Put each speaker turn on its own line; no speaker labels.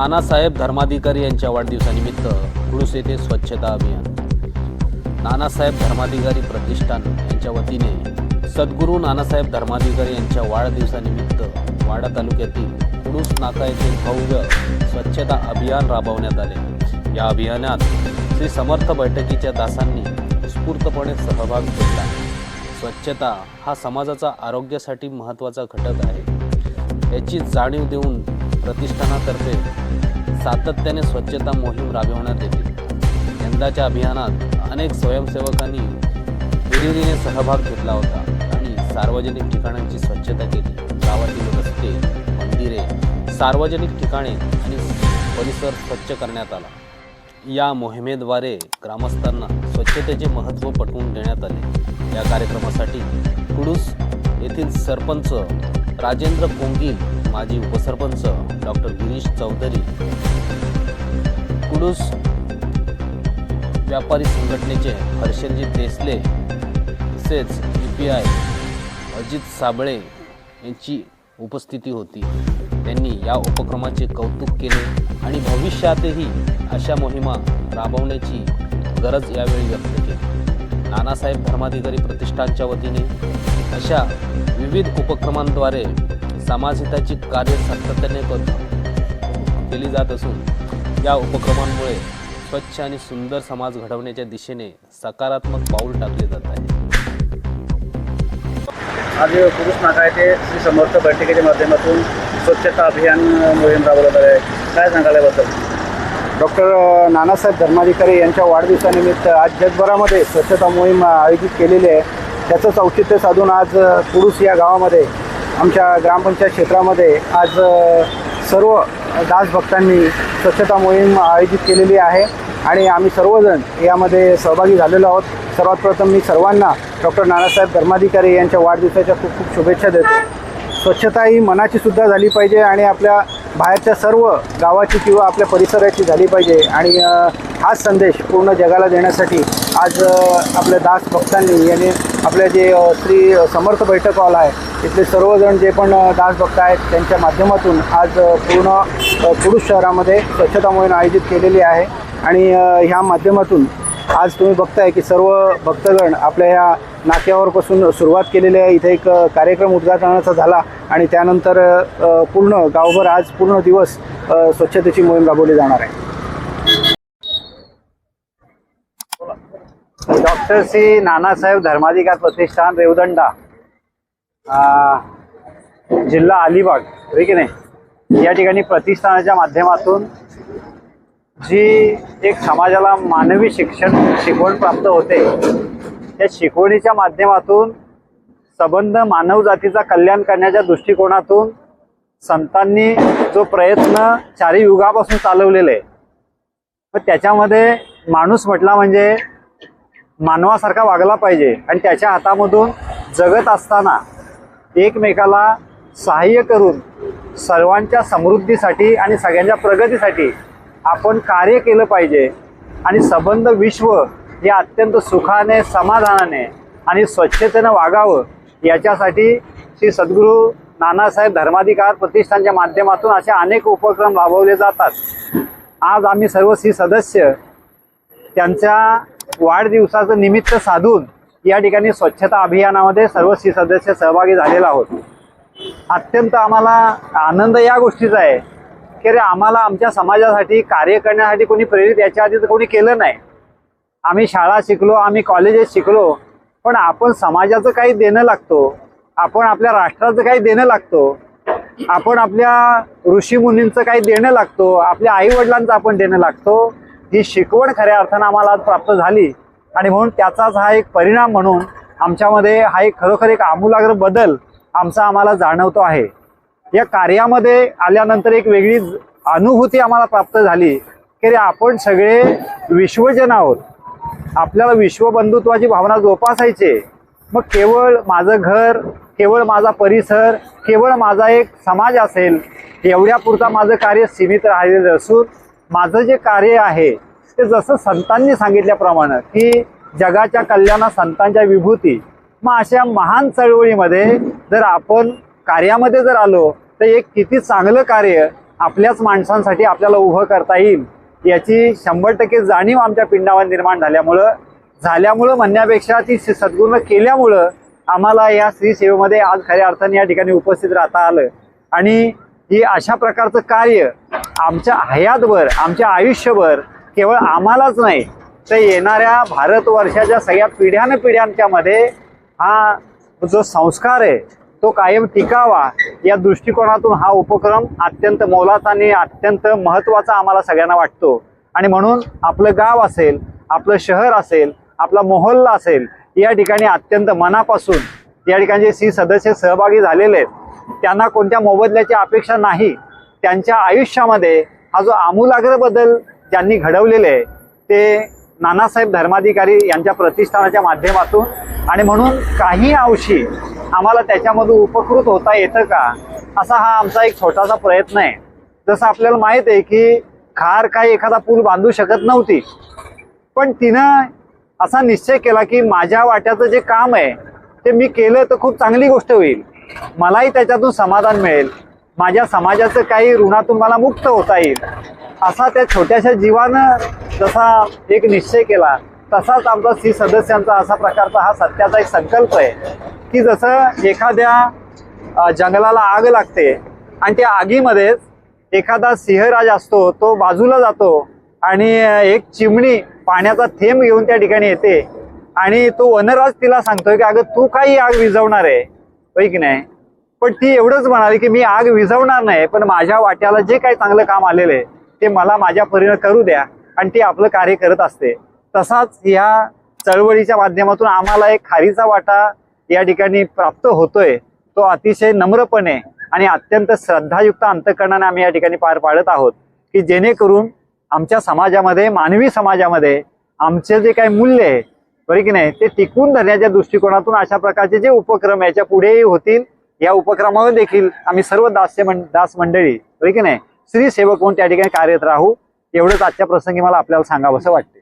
नानासाहेब धर्माधिकारी यांच्या वाढदिवसानिमित्त कुळूस येथे स्वच्छता अभियान. नानासाहेब धर्माधिकारी प्रतिष्ठान यांच्या वतीने सद्गुरू नानासाहेब धर्माधिकारी यांच्या वाढदिवसानिमित्त वाडा तालुक्यातील कुळूस नाका येथे भव्य स्वच्छता अभियान राबवण्यात आले. या अभियानात श्री समर्थ बैठकीच्या दासांनी उत्स्फूर्तपणे सहभाग घेतला. स्वच्छता हा समाजाचा आरोग्यासाठी महत्त्वाचा घटक आहे. याची जाणीव देऊन प्रतिष्ठानातर्फे सातत्याने स्वच्छता मोहीम राबविण्यात येते. यंदाच्या अभियानात अनेक स्वयंसेवकांनी विहिरीने सहभाग घेतला होता आणि सार्वजनिक ठिकाणांची स्वच्छता केली. गावातील रस्ते मंदिरे सार्वजनिक ठिकाणे आणि परिसर स्वच्छ करण्यात आला. या मोहिमेद्वारे ग्रामस्थांना स्वच्छतेचे महत्त्व पटवून देण्यात आले. या कार्यक्रमासाठी कुडूस येथील सरपंच राजेंद्र कोंगील माजी उपसरपंच डॉक्टर गिरीश चौधरी कुडूस व्यापारी संघटनेचे हर्षलजी देसले तसेच U P I Ajit Sable यांची उपस्थिती होती. त्यांनी या उपक्रमाचे कौतुक केले आणि भविष्यातही अशा मोहिमा राबवण्याची गरज यावेळी व्यक्त केली. नानासाहेब धर्माधिकारी प्रतिष्ठानच्या वतीने अशा विविध उपक्रमांद्वारे समाजहिताची कार्य सातत्याने करत केली जात असून या उपक्रमांमुळे स्वच्छ आणि सुंदर समाज घडवण्याच्या दिशेने सकारात्मक पाऊल टाकले जात आहे.
आज पुरुष नाका येथे श्री समर्थ बैठकीच्या माध्यमातून स्वच्छता अभियान मोहीम राबवलं आहे. काय सांगाल याबद्दल
डॉक्टर नानासाहेब धर्माधिकारी यांच्या वाढदिवसानिमित्त आज जगभरामध्ये स्वच्छता मोहीम आयोजित केलेली आहे. त्याचंच औचित्य साधून आज कुडूस या गावामध्ये आमच्या ग्रामपंचायत क्षेत्रामध्ये आज सर्व दासभक्तांनी स्वच्छता मोहीम आयोजित केलेली आहे आणि आम्ही सर्वजण यामध्ये सहभागी झालेलो आहोत. सर्वात प्रथम मी सर्वांना डॉक्टर नानासाहेब धर्माधिकारी यांच्या वाढदिवसाच्या खूप खूप शुभेच्छा देतो. स्वच्छता ही मनाची सुद्धा झाली पाहिजे आणि आपल्या बाहेरच्या सर्व गावाची किंवा आपल्या परिसराची झाली पाहिजे. आणि हाच संदेश पूर्ण जगाला देण्यासाठी आज आपल्या दास भक्तांनी यांनी आपल्या जे श्री समर्थ बैठक हॉल आहे इथले सर्वजण जे पण दासभक्त आहेत त्यांच्या माध्यमातून आज पूर्ण पुरुष शहरामध्ये स्वच्छता मोहीम आयोजित केलेली आहे. आणि ह्या माध्यमातून आज तुम्ही बघताय की सर्व भक्तगण आपल्या ह्या नाक्यावरपासून सुरुवात केलेली आहे. इथे एक कार्यक्रम उद्घाटनाचा झाला आणि त्यानंतर पूर्ण गावभर आज पूर्ण दिवस स्वच्छतेची मोहीम राबवली जाणार आहे. डॉक्टर श्री नानासाहेब धर्माधिकार प्रतिष्ठान रेवदंडा जिल्हा अलिबाग होय की नाही? या ठिकाणी प्रतिष्ठानाच्या माध्यमातून जी एक समाजाला मानवी शिक्षण शिकवण प्राप्त होते त्या शिकवणीच्या माध्यमातून संबंध मानव जातीचा कल्याण करण्याच्या दृष्टिकोनातून संतांनी जो प्रयत्न चारी युगापासून चालवलेला आहे मग त्याच्यामध्ये माणूस म्हटला म्हणजे मानवासारखा वागला पाहिजे आणि त्याच्या हातामधून जगत असताना एकमेकाला सहाय्य करून सर्वांच्या समृद्धीसाठी आणि सगळ्यांच्या प्रगतीसाठी आपण कार्य केलं पाहिजे. आणि संबंध विश्व हे अत्यंत सुखाने समाधानाने आणि स्वच्छतेनं वागावं याच्यासाठी श्री सद्गुरू नानासाहेब धर्माधिकार प्रतिष्ठानच्या माध्यमातून असे अनेक उपक्रम राबवले जातात. आज आम्ही सर्व श्री सदस्य त्यांच्या वाढदिवसाचं निमित्त साधून या ठिकाणी स्वच्छता अभियानामध्ये सर्व श्री सदस्य सहभागी झालेला आहोत. अत्यंत आम्हाला आनंद या गोष्टीचा आहे. की अरे आम्हाला आमच्या समाजासाठी कार्य करण्यासाठी कोणी प्रेरित याच्या आधी तर कोणी केलं नाही. आम्ही शाळा शिकलो आम्ही कॉलेजेस शिकलो पण आपण समाजाचं काही देणं लागतो. आपण आपल्या राष्ट्राचं काही देणं लागतो. आपण आपल्या ऋषीमुनींचं काही देणं लागतो. आपल्या आईवडिलांचं आपण देणं लागतो. ही शिकवण खऱ्या अर्थानं आम्हाला आज प्राप्त झाली. आणि म्हणून त्याचाच हा एक परिणाम म्हणून आमच्यामध्ये हा एक खरोखर एक आमूलाग्र बदल आमचा आम्हाला जाणवतो आहे. या कार्यामध्ये आल्यानंतर एक वेगळी अनुभूती आम्हाला प्राप्त झाली की रे आपण सगळे विश्वजन आहोत. आपल्याला विश्वबंधुत्वाची भावना जोपासायची मग केवळ माझं घर केवळ माझा परिसर केवळ माझा एक समाज असेल एवढ्यापुरता माझं कार्य सीमित राहिलेलं असून माझं जे कार्य आहे ते जसं संतांनी सांगितल्याप्रमाणे की जगाच्या कल्याणा संतांच्या विभूती मग अशा महान चळवळीमध्ये जर आपण कार्यामध्ये जर आलो तर एक किती चांगलं कार्य आपल्याच माणसांसाठी आपल्याला उभं करता येईल याची शंभर टक्के जाणीव आमच्या पिंडावर निर्माण झाल्यामुळं झाल्यामुळं म्हणण्यापेक्षा ती सद्गुण केल्यामुळं आम्हाला या स्त्री सेवेमध्ये आज खऱ्या अर्थाने या ठिकाणी उपस्थित राहता आलं. आणि ही अशा प्रकारचं कार्य आमच्या हयातभर आमच्या आयुष्यभर केवळ आम्हालाच नाही तर येणाऱ्या भारतवर्षाच्या सगळ्या पिढ्यान पिढ्यांच्यामध्ये हा जो संस्कार आहे तो कायम टिकावा या दृष्टिकोनातून हा उपक्रम अत्यंत मोलाचा आणि अत्यंत महत्त्वाचा आम्हाला सगळ्यांना वाटतो. आणि म्हणून आपलं गाव असेल आपलं शहर असेल आपला मोहल्ला असेल या ठिकाणी अत्यंत मनापासून या ठिकाणी जे सी सदस्य सहभागी झालेले आहेत. त्यांना कोणत्या मोबदल्याची अपेक्षा नाही त्यांच्या आयुष्यामध्ये हा जो आमूलाग्र बदल ज्यांनी घडवलेले आहे ते नानासाहेब धर्माधिकारी यांच्या प्रतिष्ठानाच्या माध्यमातून आणि म्हणून काही अंशी आम्हाला त्याच्यामधून उपकृत होता येतं का असा हा आमचा एक छोटासा प्रयत्न आहे. जसं आपल्याला माहीत आहे की खार काही एखादा पूल बांधू शकत नव्हती पण तिनं असा निश्चय केला की माझ्या वाट्याचं जे काम आहे ते मी केलं तर खूप चांगली गोष्ट होईल. मलाही त्याच्यातून समाधान मिळेल. माझ्या समाजाचं काही ऋणातून मला मुक्त होता येईल. असा त्या छोट्याशा जीवानं जसा एक निश्चय केला तसाच आमचा सी सदस्यांचा असा प्रकारचा हा सत्याचा एक संकल्प आहे की जसं एखाद्या जंगलाला आग लागते आणि त्या आगीमध्येच एखादा सिंहराज असतो तो बाजूला जातो आणि एक चिमणी पाण्याचा थेंब घेऊन त्या ठिकाणी येते आणि तो वनराज तिला सांगतोय की अगं तू काही आग विझवणार आहे. होय की नाही? पण ती एवढंच म्हणाली की मी आग विझवणार नाही पण माझ्या वाट्याला जे काही चांगलं काम आलेलं आहे ते मला माझ्या परीनं करू द्या आणि ती आपलं कार्य करत असते. तसाच ह्या चळवळीच्या माध्यमातून आम्हाला एक खारीचा वाटा या ठिकाणी प्राप्त होतोय. तो अतिशय नम्रपणे आणि अत्यंत श्रद्धायुक्त अंतकरणाने आम्ही या ठिकाणी पार पाडत आहोत की जेणेकरून आमच्या समाजामध्ये मानवी समाजामध्ये आमचे जे काही मूल्य आहे बरे की नाही ते टिकून धरण्याच्या दृष्टिकोनातून अशा प्रकारचे जे उपक्रम याच्या पुढेही होतील या उपक्रमावर देखील आम्ही सर्व दास्य मं दास मंडळी की नाही? स्त्री सेवक म्हणून त्या ठिकाणी कार्यरत राहू. एवढंच आजच्या प्रसंगी मला आपल्याला सांगावंसं वाटतं